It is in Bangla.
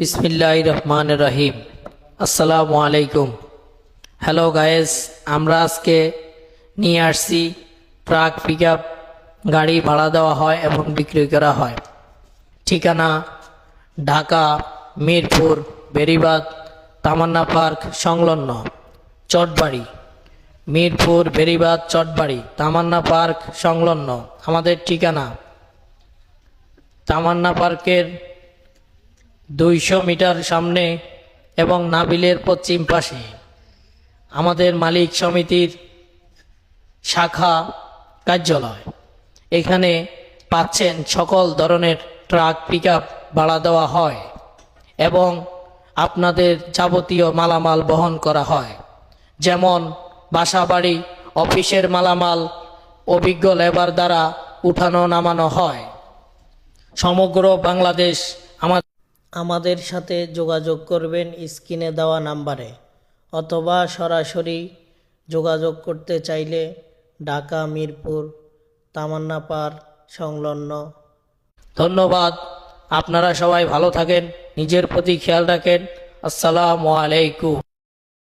বিসমিল্লাহ রহমান রহিম আসসালামু আলাইকুম হ্যালো গায়েস, আমরা আজকে নিয়ে আসছি ট্রাক পিক গাড়ি ভাড়া দেওয়া হয় এবং বিক্রি করা হয়। ঠিকানা ঢাকা, মিরপুর বেরিবাদ তামান্না পার্ক, সংলগ্ন চটবাড়ি। মিরপুর বেরিবাদ চটবাড়ি, তামান্না পার্ক, সংলগ্ন। আমাদের ঠিকানা তামান্না পার্কের দুইশো মিটার সামনে এবং নাবিলের পশ্চিম পাশে। আমাদের মালিক সমিতির শাখা কার্যালয়। এখানে পাচ্ছেন সকল ধরনের ট্রাক পিক আপ ভাড়া দেওয়া হয় এবং আপনাদের যাবতীয় মালামাল বহন করা হয়। যেমন বাসাবাড়ি, অফিসের মালামাল, অভিজ্ঞ লেবার দ্বারা উঠানো নামানো হয়। সমগ্র বাংলাদেশ আমার আমাদের সাথে যোগাযোগ করবেন স্ক্রিনে দেওয়া নাম্বারে, অথবা সরাসরি যোগাযোগ করতে চাইলে ঢাকা, মিরপুর, তামান্না পার্ক সংলগ্ন। ধন্যবাদ। আপনারা সবাই ভালো থাকেন, নিজের প্রতি খেয়াল রাখেন। আসসালামু আলাইকুম।